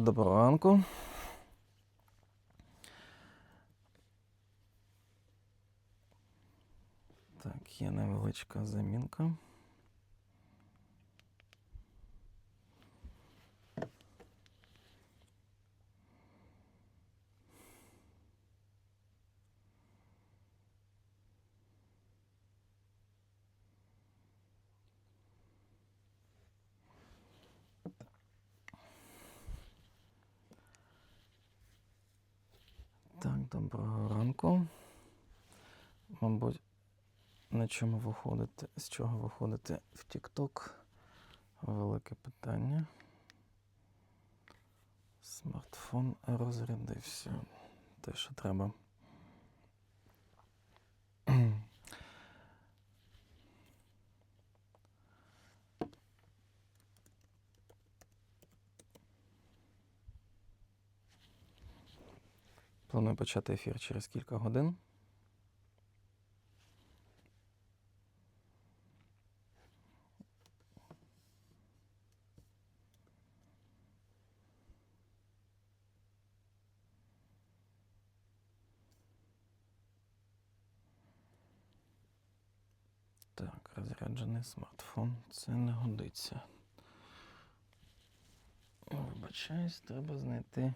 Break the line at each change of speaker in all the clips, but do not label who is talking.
Доброго ранку. Так, є невеличка замінка. Так, доброго ранку. Мабуть, на чому виходити, з чого виходити в TikTok? Велике питання. Смартфон розрядився. Те, що треба. Планую почати ефір через кілька годин. Так, смартфон. Це не годиться. Вибачаюсь, треба знайти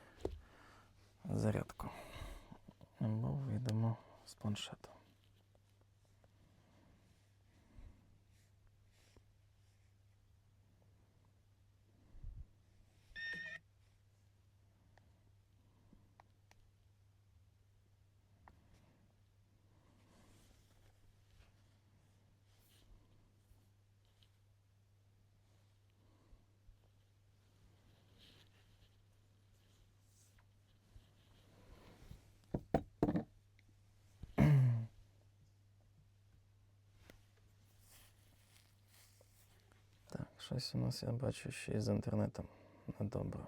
зарядку. Або вийдемо з планшету. Так, щось у нас я бачу ще й з інтернетом недобре.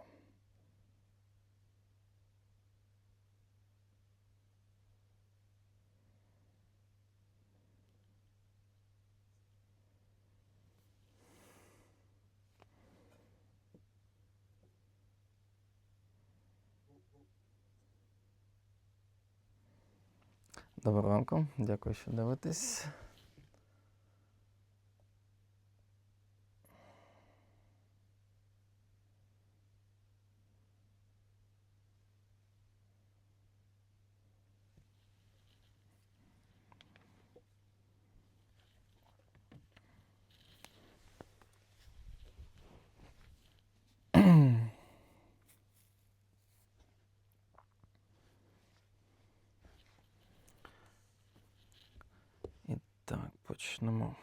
Доброго ранку, дякую, що дивитесь. І так,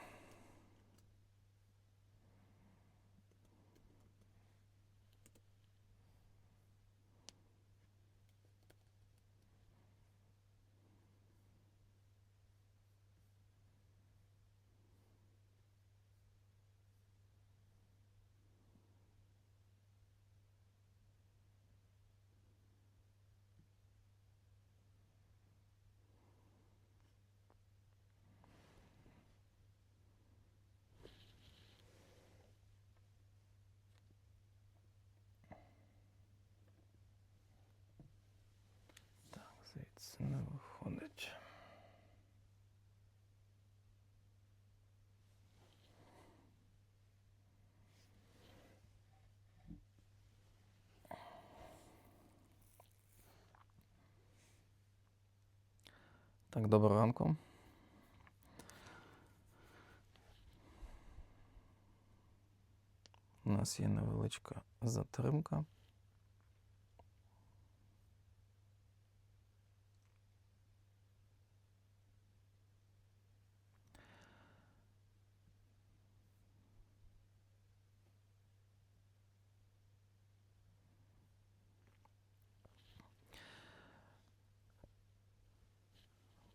звідси не виходить. Так, доброго ранку. У нас є невеличка затримка.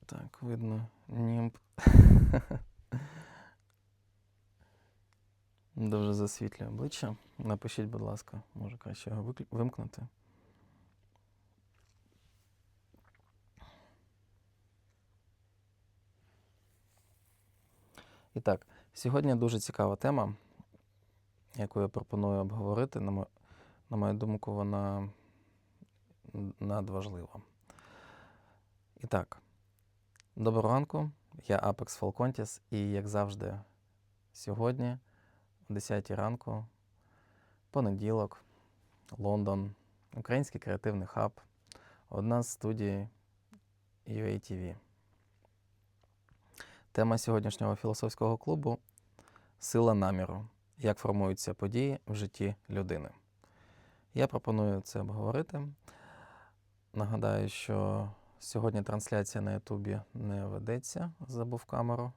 Так, видно німб. Дуже засвітлює обличчя. Напишіть, будь ласка, може краще його вимкнути. І так, сьогодні дуже цікава тема, яку я пропоную обговорити, на, мо- на мою думку, вона надважлива. І так, доброго ранку. Я Apex Falcontis, і як завжди, сьогодні, о 10 ранку, понеділок, Лондон, Український креативний хаб, одна з студій UATV. Тема сьогоднішнього філософського клубу сила наміру. Як формуються події в житті людини. Я пропоную це обговорити. Нагадаю, що сьогодні трансляція на Ютубі не ведеться, забув камеру.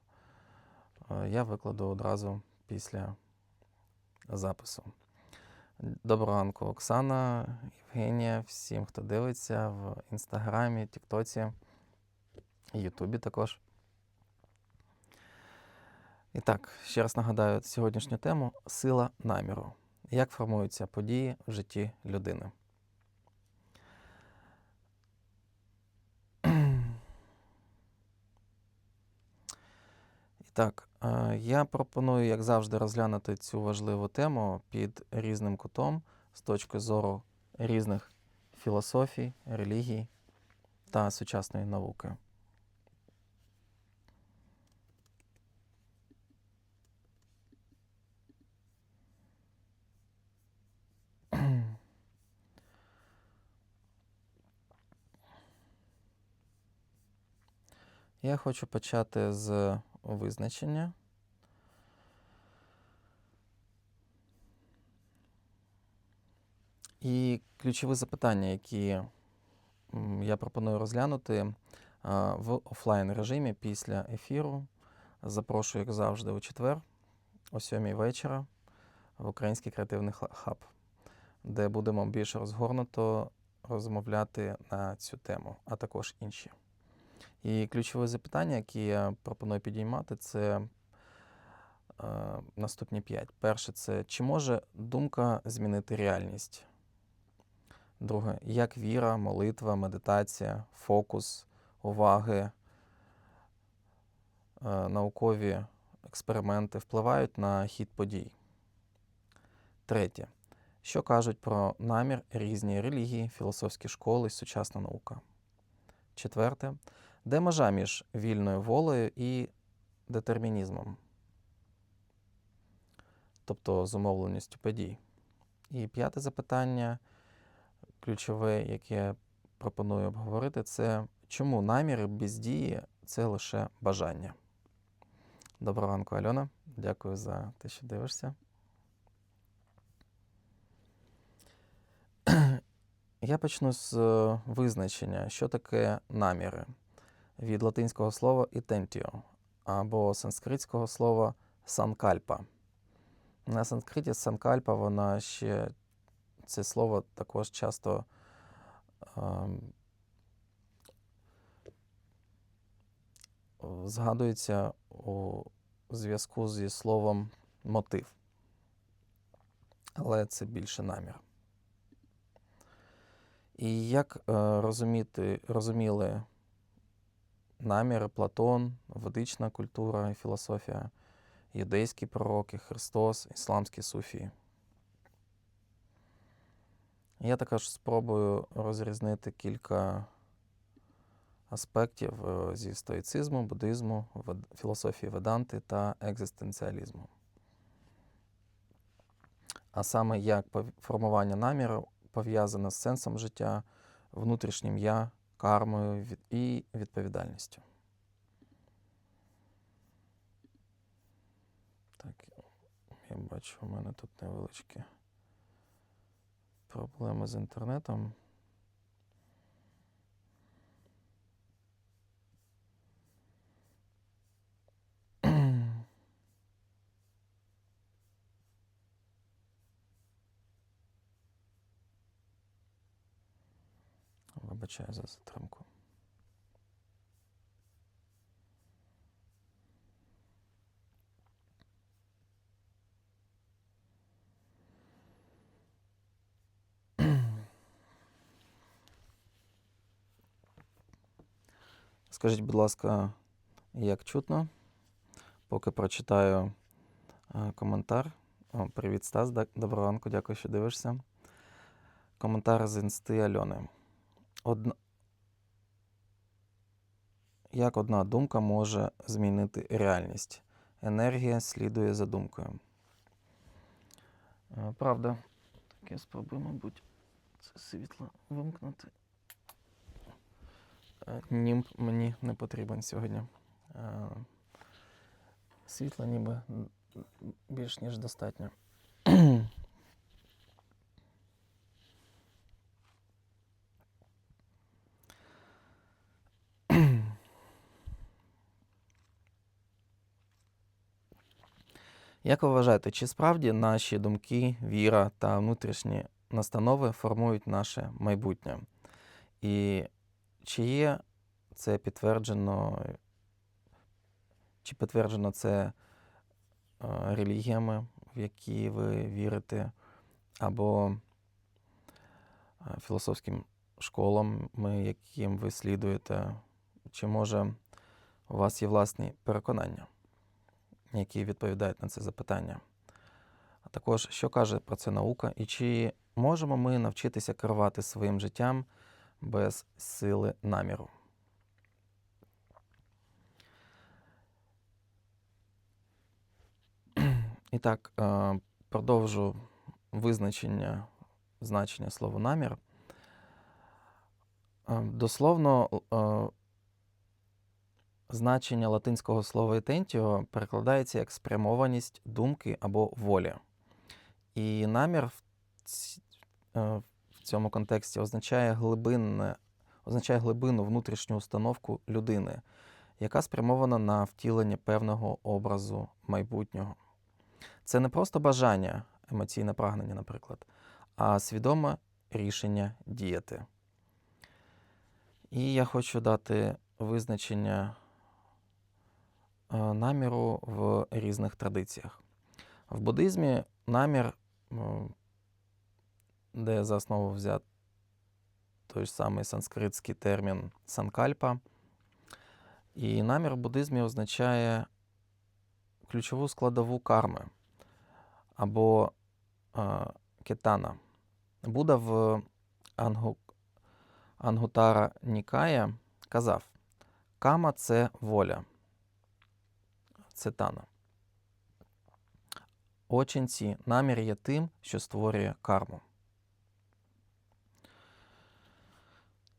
Е, Я викладу одразу після запису. Доброго ранку, Оксана, Євгенія, всім, хто дивиться в інстаграмі, Тіктоці, Ютубі також. І так, ще раз нагадаю сьогоднішню тему сила наміру. Як формуються події в житті людини. Так, е, я пропоную, як завжди, розглянути цю важливу тему під різним кутом з точки зору різних філософій, релігій та сучасної науки. Я хочу почати з визначення. І ключові запитання, які я пропоную розглянути в офлайн режимі після ефіру. Запрошую, як завжди, у четвер, о 7 вечора, в Український креативний хаб, де будемо більш розгорнуто розмовляти на цю тему, а також інші. І ключове запитання, які я пропоную підіймати, це е, наступні п'ять. Перше, це чи може думка змінити реальність? Друге, як віра, молитва, медитація, фокус, уваги, е, наукові експерименти впливають на хід подій? Третє. Що кажуть про намір різні релігії, філософські школи, сучасна наука? Четверте. Де межа між вільною волею і детермінізмом? Тобто зумовленістю подій. І п'яте запитання, ключове, яке пропоную обговорити, це чому наміри без дії це лише бажання. Доброго ранку, Альона. Дякую за те, що дивишся. Я почну з е, визначення, що таке наміри від латинського слова intentio або санскритського слова санкальпа. На санскриті санкальпа вона ще це слово також часто ем, згадується у зв'язку зі словом мотив. Але це більше намір. І як е, розуміти, розуміли наміри Платон, ведична культура і філософія, юдейські пророки, Христос, ісламські суфії. Я також спробую розрізнити кілька аспектів е, зі стоїцизму, буддизму, філософії веданти та екзистенціалізму. А саме як формування наміру пов'язане з сенсом життя, внутрішнім я, кармою і відповідальністю. Так, я бачу, у мене тут невеличкі проблеми з інтернетом. Вибачаю за затримку. Скажіть, будь ласка, як чутно? Поки прочитаю е, коментар. О, привіт, Стас. Доброго ранку, дякую, що дивишся. коментар з інсти Альони. Одна... Як одна думка може змінити реальність? Енергія слідує за думкою. Е, Правда. Так я спробую, мабуть, це світло вимкнути. Е, Німб мені не потрібен сьогодні. Е, Світла ніби більш ніж достатньо. Як ви вважаєте, чи справді наші думки, віра та внутрішні настанови формують наше майбутнє? І чи є це підтверджено, чи підтверджено це е, релігіями, в які ви вірите, або е, філософським школам, яким ви слідуєте? Чи може у вас є власні переконання? Які відповідають на це запитання. А також, що каже про це наука, і чи можемо ми навчитися керувати своїм життям без сили наміру? І так, е, продовжу визначення значення слова намір. Е, Дословно, е, Значення латинського слова «intentio» перекладається як спрямованість думки або волі. І намір в ць- е, в цьому контексті означає, глибинне, означає глибинну внутрішню установку людини, яка спрямована на втілення певного образу майбутнього. Це не просто бажання, емоційне прагнення, наприклад, а свідоме рішення діяти. І я хочу дати визначення наміру в різних традиціях. В буддизмі намір, де за основу взят той самий санскритський термін санкальпа. І намір в буддизмі означає ключову складову карми або е, кетана. Будда в Ангу, Ангутара Нікая казав: Кама це воля. Це тана. Очинці намір є тим, що створює карму.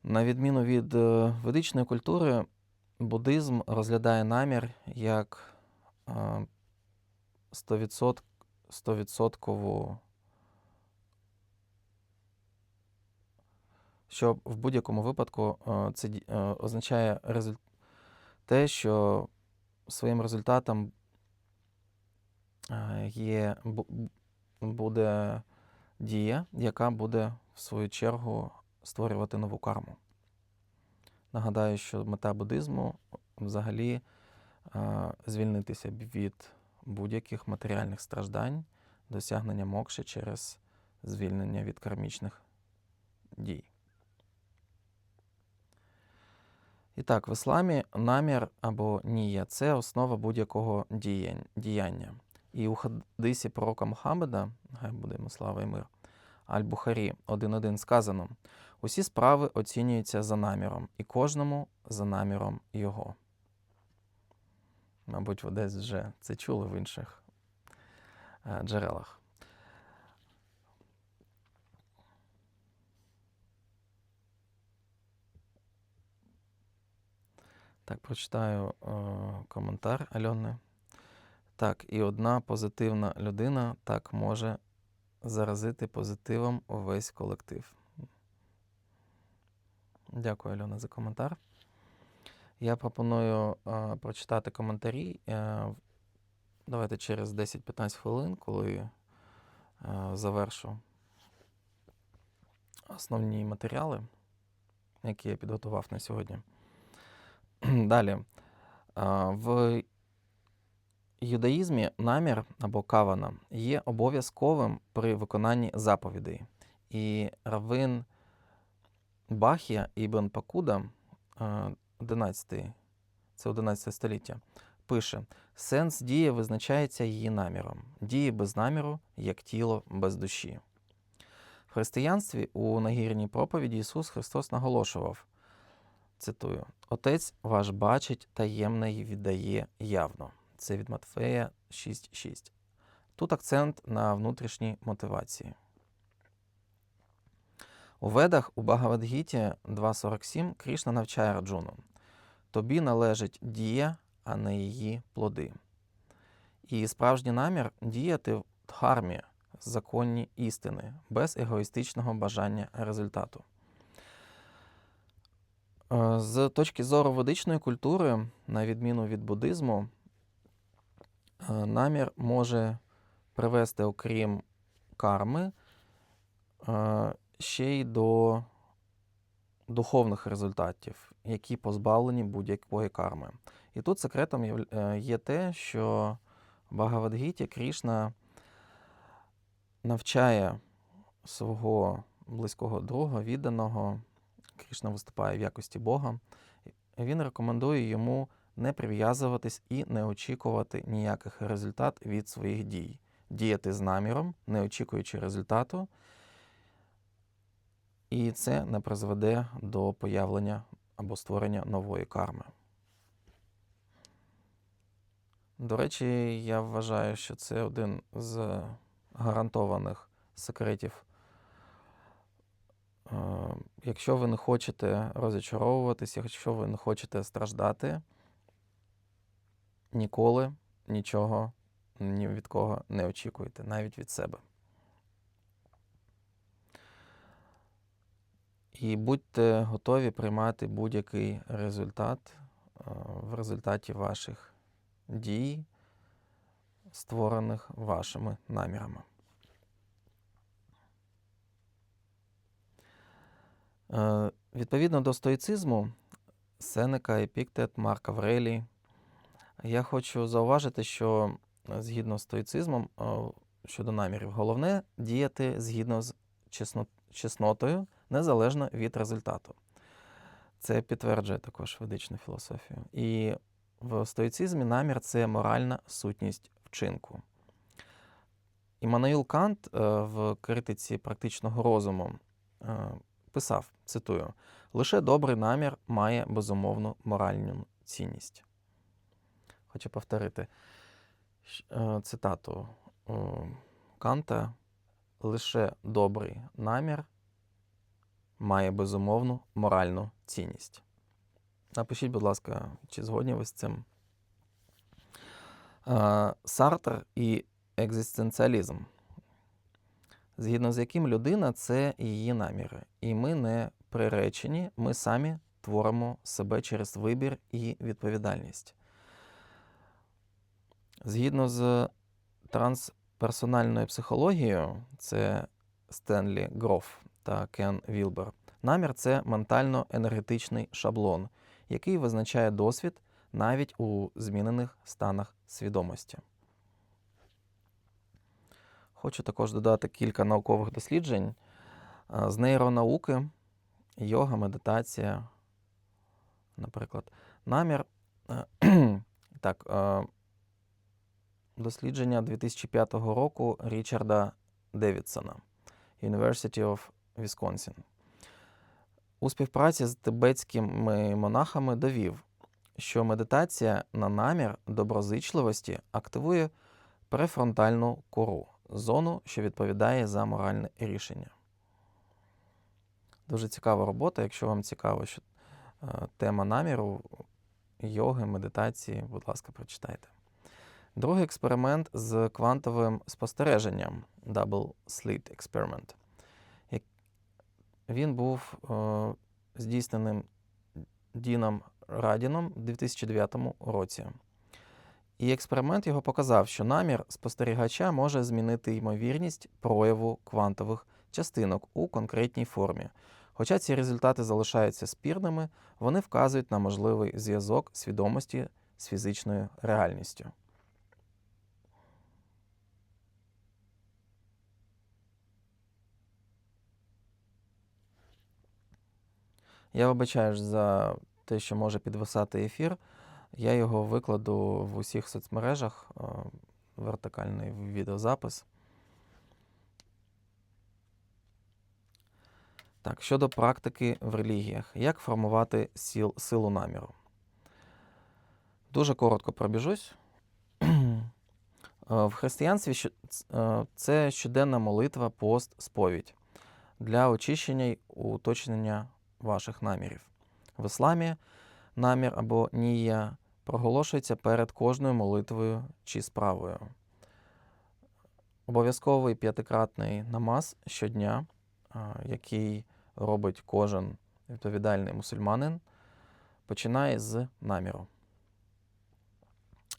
На відміну від е, ведичної культури, буддизм розглядає намір як е, 100%, 100% що в будь-якому випадку е, це е, означає те, що своїм результатом е, є, бу- бу- буде дія, яка буде в свою чергу створювати нову карму. Нагадаю, що мета буддизму взагалі е, звільнитися від будь-яких матеріальних страждань, досягнення мокші через звільнення від кармічних дій. І так, в ісламі намір або нія це основа будь-якого діяння. І у хадисі пророка Мухаммеда, хай буде йому слава і мир, Аль-Бухарі 1.1 сказано: усі справи оцінюються за наміром, і кожному за наміром його. Мабуть, ви десь вже це чули в інших е, джерелах. Так, прочитаю е, коментар Альони. Так, і одна позитивна людина так може заразити позитивом увесь колектив. Дякую, Альона, за коментар. Я пропоную е, прочитати коментарі. Е, давайте через 10-15 хвилин, коли е, завершу основні матеріали, які я підготував на сьогодні. Далі. В юдаїзмі намір або кавана є обов'язковим при виконанні заповідей. І Равин Бахія Ібн Пакуда, 11, це 11 століття, пише: сенс дії визначається її наміром. Дії без наміру, як тіло без душі. В християнстві у нагірній проповіді Ісус Христос наголошував, цитую, Отець ваш бачить таємне й віддає явно. Це від Матфея 6.6. Тут акцент на внутрішній мотивації. У ведах у Багавадгіті 2.47 Крішна навчає Раджуну. Тобі належить дія, а не її плоди. І справжній намір діяти в дхармі, законні істини, без егоїстичного бажання результату. Е, З точки зору ведичної культури, на відміну від буддизму, е, намір може привести, окрім карми, е, ще й до духовних результатів, які позбавлені будь-якої карми. І тут секретом є- те, що в Багавадгіті Крішна навчає свого близького друга, відданого. Крішна виступає в якості Бога. Він рекомендує йому не прив'язуватись і не очікувати ніяких результат від своїх дій. Діяти з наміром, не очікуючи результату, і це не призведе до появлення або створення нової карми. До речі, я вважаю, що це один з гарантованих секретів. Е, Якщо ви не хочете розочаровуватись, якщо ви не хочете страждати, ніколи нічого ні від кого не очікуйте, навіть від себе. І будьте готові приймати будь-який результат е, в результаті ваших дій, створених вашими намірами. Відповідно до стоїцизму, Сенека, Епіктет, Марк Аврелій, я хочу зауважити, що е, згідно з стоїцизмом е, щодо намірів, головне діяти згідно з чеснотою, незалежно від результату. Це підтверджує також ведичну філософію. І в стоїцизмі намір це моральна сутність вчинку. Іммануїл Кант е, в критиці практичного розуму е, писав, цитую, лише добрий намір має безумовну моральну цінність. Хочу повторити е, цитату е, Канта. Лише добрий намір має безумовну моральну цінність. Напишіть, будь ласка, чи згодні ви з цим. Е, Сартр і екзистенціалізм, згідно з яким людина це її наміри. І ми не приречені, ми самі творимо себе через вибір і відповідальність. Згідно з трансперсональною психологією, це Стенлі Гроф та Кен Вілбер. Намір це ментально-енергетичний шаблон, який визначає досвід навіть у змінених станах свідомості. Хочу також додати кілька наукових досліджень з нейронауки, йога, медитація, наприклад. Намір. е, Так, е, дослідження 2005 року Річарда Девідсона, University of Wisconsin. У співпраці з тибетськими монахами довів, що медитація на намір доброзичливості активує префронтальну кору, зону, що відповідає за моральне рішення. Дуже цікава робота. Якщо вам цікаво, що е, тема наміру, йоги, медитації, будь ласка, прочитайте. Другий експеримент з квантовим спостереженням Double Slit Experiment. Він був е, здійсненим Діном Радіном у 2009 році. І експеримент його показав, що намір спостерігача може змінити ймовірність прояву квантових частинок у конкретній формі. Хоча ці результати залишаються спірними, вони вказують на можливий зв'язок свідомості з фізичною реальністю. Я вибачаюсь за те, що може підвисати ефір. Я його викладу в усіх соцмережах, е, вертикальний відеозапис. Так, щодо практики в релігіях, як формувати сіл, силу наміру? Дуже коротко пробіжусь. Е, В християнстві е, це щоденна молитва, пост, сповідь для очищення й уточнення ваших намірів. В ісламі намір або нія проголошується перед кожною молитвою чи справою. Обов'язковий п'ятикратний намаз щодня, який робить кожен відповідальний мусульманин, починає з наміру.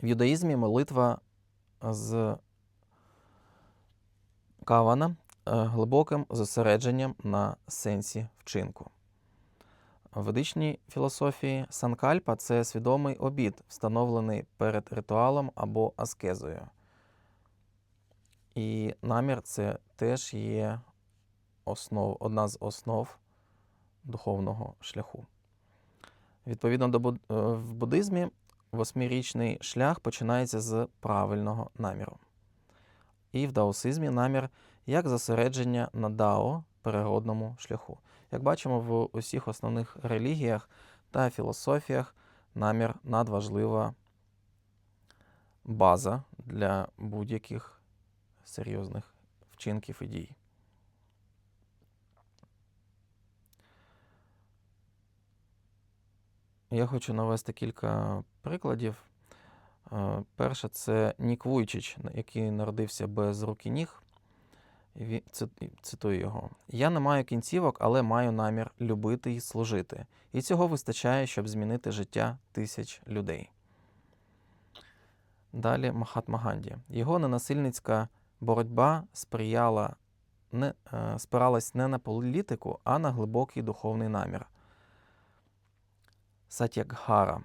В юдаїзмі молитва з кавана е, глибоким зосередженням на сенсі вчинку. В ведичній філософії санкальпа це свідомий обід, встановлений перед ритуалом або аскезою. І намір це теж є основ, одна з основ духовного шляху. Відповідно до е, в буддизмі, восьмирічний шлях починається з правильного наміру. І в даосизмі намір як зосередження на дао переродному шляху. Як бачимо, в усіх основних релігіях та філософіях намір надважлива база для будь-яких серйозних вчинків і дій. Я хочу навести кілька прикладів. Е, Перше, це Нік Вуйчич, який народився без рук і ніг. Цитую його. Я не маю кінцівок, але маю намір любити і служити. І цього вистачає, щоб змінити життя тисяч людей. Далі Махатма Ганді. Його ненасильницька боротьба сприяла не, е, спиралась не на політику, а на глибокий духовний намір. Сатягхара,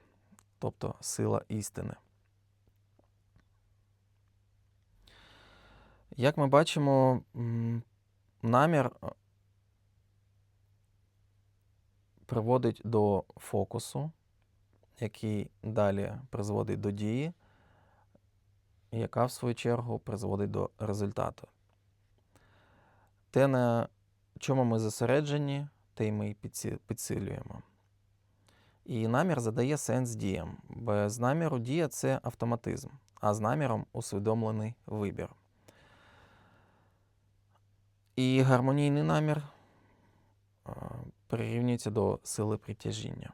тобто сила істини. Як ми бачимо, намір е, приводить до фокусу, який далі призводить до дії, яка, в свою чергу, призводить до результату. Те, на чому ми зосереджені, те й ми підсилюємо. І намір задає сенс діям. Без наміру дія це автоматизм, а з наміром усвідомлений вибір. І гармонійний намір прирівнюється до сили притяжіння.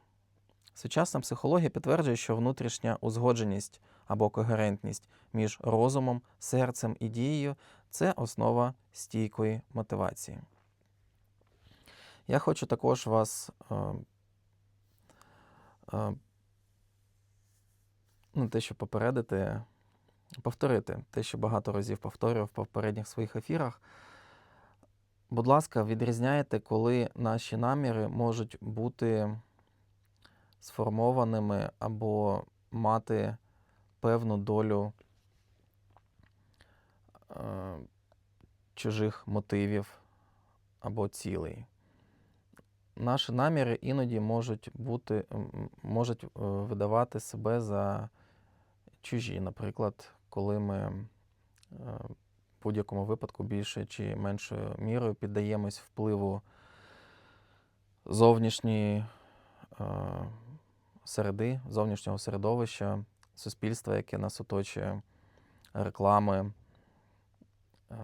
Сучасна психологія підтверджує, що внутрішня узгодженість або когерентність між розумом, серцем і дією це основа стійкої мотивації. Я хочу також вас ну, те, що попередити, повторити те, що багато разів повторював в попередніх своїх ефірах. Будь ласка, відрізняйте, коли наші наміри можуть бути сформованими або мати певну долю е, чужих мотивів або цілей. Наші наміри іноді можуть бути, можуть е, видавати себе за чужі. Наприклад, коли ми е, будь-якому випадку більше чи меншою мірою піддаємось впливу зовнішньої е, середи, зовнішнього середовища, суспільства, яке нас оточує, реклами, е,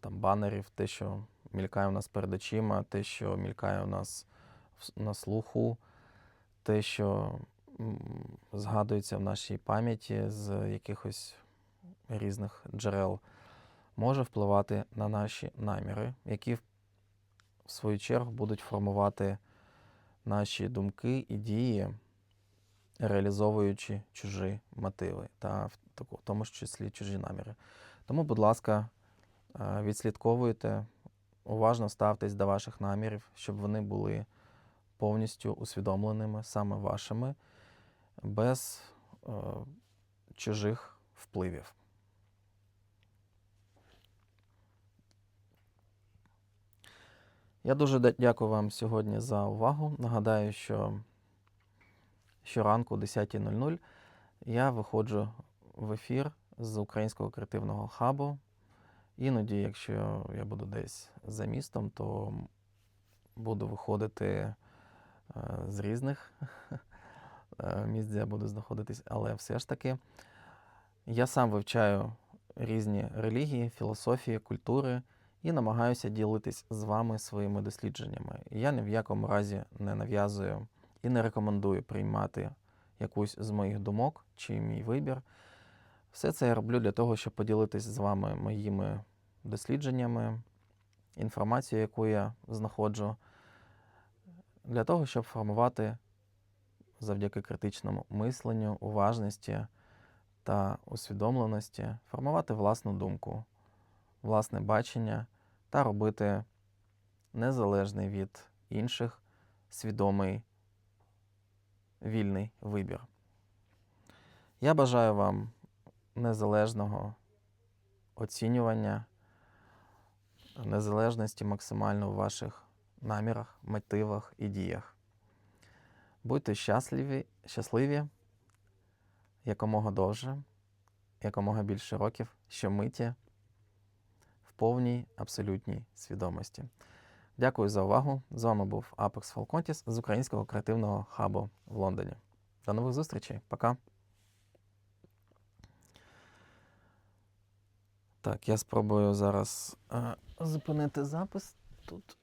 там, банерів, те, що мількає у нас перед очима, те, що мількає у нас на слуху, те, що згадується в нашій пам'яті з якихось різних джерел, може впливати на наші наміри, які в свою чергу будуть формувати наші думки і дії, реалізовуючи чужі мотиви та в тому числі чужі наміри. Тому, будь ласка, е, відслідковуйте, уважно ставтесь до ваших намірів, щоб вони були повністю усвідомленими саме вашими, без е, чужих впливів. Я дуже дякую вам сьогодні за увагу. Нагадаю, що щоранку о 10.00 я виходжу в ефір з українського креативного хабу. Іноді, якщо я буду десь за містом, то буду виходити е, з різних місць, де я буду знаходитись, але все ж таки я сам вивчаю різні релігії, філософії, культури і намагаюся ділитись з вами своїми дослідженнями. Я ні в якому разі не нав'язую і не рекомендую приймати якусь з моїх думок чи мій вибір. Все це я роблю для того, щоб поділитись з вами моїми дослідженнями, інформацією, яку я знаходжу, для того, щоб формувати завдяки критичному мисленню, уважності та усвідомленості, формувати власну думку, власне бачення та робити незалежний від інших свідомий вільний вибір. Я бажаю вам незалежного оцінювання, незалежності максимально в ваших намірах, мотивах і діях. Будьте щасливі, щасливі якомога довше, якомога більше років, щомиті повній абсолютній свідомості. Дякую за увагу. З вами був Apex Falcontis з українського креативного хабу в Лондоні. До нових зустрічей. Пока. Так, я спробую зараз е, зупинити запис тут.